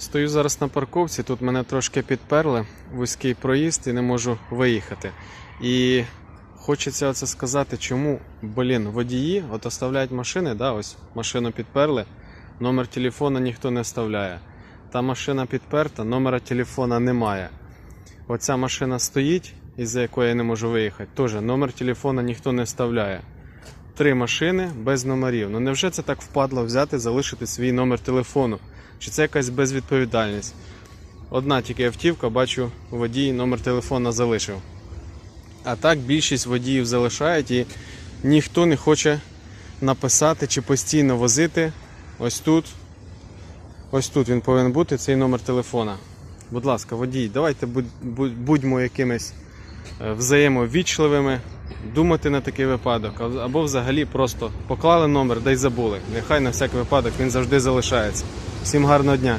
Стою зараз на парковці, тут мене трошки підперли, вузький проїзд і не можу виїхати. І хочеться оце сказати, чому, блін, водії от оставляють машини, да, ось машину підперли, номер телефона ніхто не вставляє. Та машина підперта, номера телефона немає. Оця машина стоїть, із-за якої я не можу виїхати. Теж номер телефона ніхто не вставляє. Три машини без номерів. Ну невже це так впадло взяти, залишити свій номер телефону? Чи це якась безвідповідальність? Одна тільки автівка, бачу, водій номер телефона залишив. А так більшість водіїв залишають і ніхто не хоче написати чи постійно возити. Ось тут. Ось тут він повинен бути цей номер телефона. Будь ласка, водій, давайте будь- будь- будьмо якимись е, взаємовічливими, думати на такий випадок, або взагалі просто поклали номер, да й забули. Нехай на всяк випадок він завжди залишається. Всім гарного дня!